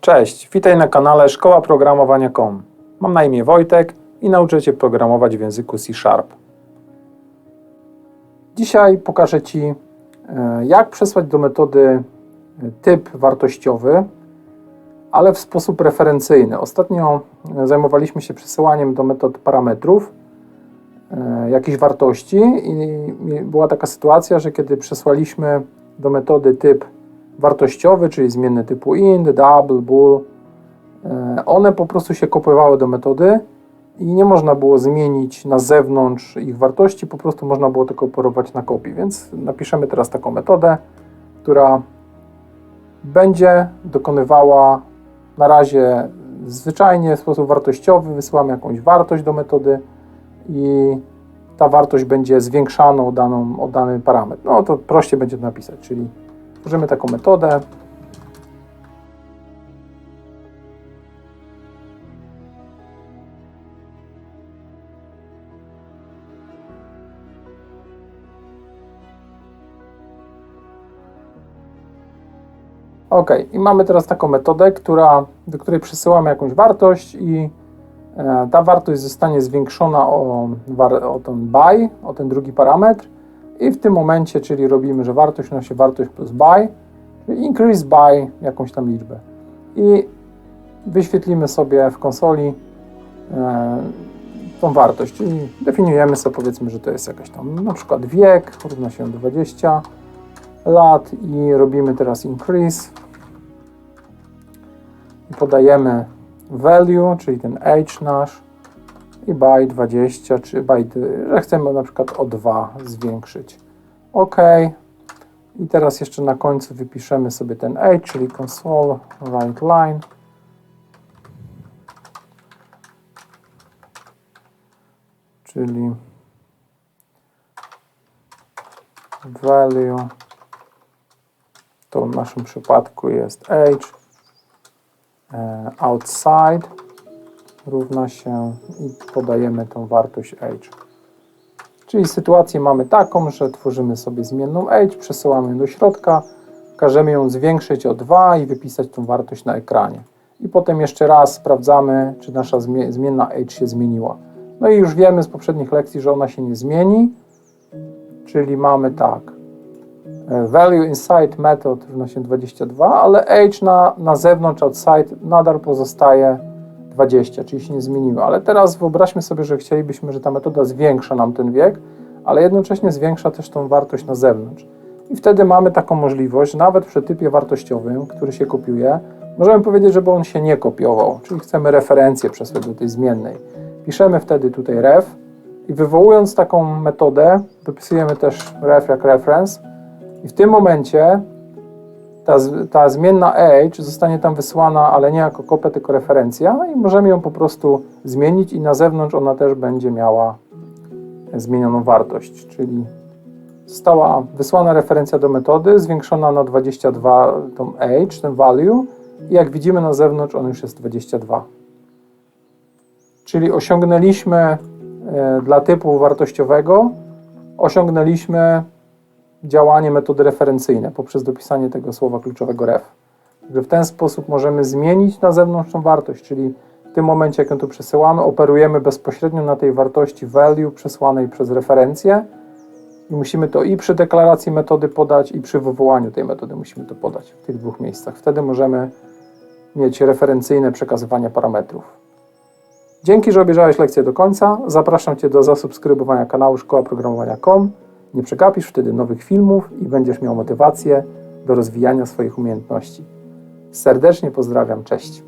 Cześć, witaj na kanale Szkoła Programowania.com. Mam na imię Wojtek i nauczę Cię programować w języku C Sharp. Dzisiaj pokażę Ci, e, jak przesłać do metody e, typ wartościowy, ale w sposób referencyjny. Ostatnio e, zajmowaliśmy się przesyłaniem do metod parametrów jakichś wartości i była taka sytuacja, że kiedy przesłaliśmy do metody typ wartościowy, czyli zmienne typu int, double, bool, e, one po prostu się kopiowały do metody i nie można było zmienić na zewnątrz ich wartości, po prostu można było tylko operować na kopii. Więc napiszemy teraz taką metodę, która będzie dokonywała na razie zwyczajnie w sposób wartościowy, wysyłamy jakąś wartość do metody i ta wartość będzie zwiększaną daną, o dany parametr. No to prościej będzie to napisać, czyli tworzymy taką metodę. Ok, i mamy teraz taką metodę, która, do której przesyłamy jakąś wartość i e, ta wartość zostanie zwiększona o, o ten by, o ten drugi parametr i w tym momencie, czyli robimy, że wartość nosi wartość plus by, czyli increase by jakąś tam liczbę. I wyświetlimy sobie w konsoli e, tą wartość, czyli definiujemy sobie powiedzmy, że to jest jakaś tam na przykład wiek, równa się 20 lat i robimy teraz increase i podajemy value, czyli ten age nasz i by 20, czy by, że chcemy na przykład o 2 zwiększyć. OK. I teraz jeszcze na końcu wypiszemy sobie ten age, czyli console write line. Czyli value to w naszym przypadku jest age e, outside równa się i podajemy tą wartość age. Czyli sytuację mamy taką, że tworzymy sobie zmienną age, przesyłamy ją do środka, każemy ją zwiększyć o 2 i wypisać tą wartość na ekranie. I potem jeszcze raz sprawdzamy, czy nasza zmie- zmienna age się zmieniła. No i już wiemy z poprzednich lekcji, że ona się nie zmieni, czyli mamy tak, e, value inside method równa się 22, ale age na, na zewnątrz, outside nadal pozostaje 20, czyli się nie zmieniło. Ale teraz wyobraźmy sobie, że chcielibyśmy, że ta metoda zwiększa nam ten wiek, ale jednocześnie zwiększa też tą wartość na zewnątrz. I wtedy mamy taką możliwość, nawet przy typie wartościowym, który się kopiuje, możemy powiedzieć, żeby on się nie kopiował, czyli chcemy referencję przesłać do tej zmiennej. Piszemy wtedy tutaj ref i wywołując taką metodę, dopisujemy też ref jak reference i w tym momencie ta, ta zmienna age zostanie tam wysłana, ale nie jako kopia, tylko referencja i możemy ją po prostu zmienić i na zewnątrz ona też będzie miała zmienioną wartość, czyli została wysłana referencja do metody, zwiększona na 22 tą age, ten value i jak widzimy na zewnątrz on już jest 22. Czyli osiągnęliśmy e, dla typu wartościowego, osiągnęliśmy działanie metody referencyjne poprzez dopisanie tego słowa kluczowego ref. Także w ten sposób możemy zmienić na zewnątrz tą wartość, czyli w tym momencie, jak ją tu przesyłamy, operujemy bezpośrednio na tej wartości value przesłanej przez referencję i musimy to i przy deklaracji metody podać, i przy wywołaniu tej metody musimy to podać w tych dwóch miejscach. Wtedy możemy mieć referencyjne przekazywanie parametrów. Dzięki, że obejrzałeś lekcję do końca. Zapraszam Cię do zasubskrybowania kanału Szkoła Programowania.com. Nie przegapisz wtedy nowych filmów i będziesz miał motywację do rozwijania swoich umiejętności. Serdecznie pozdrawiam, cześć.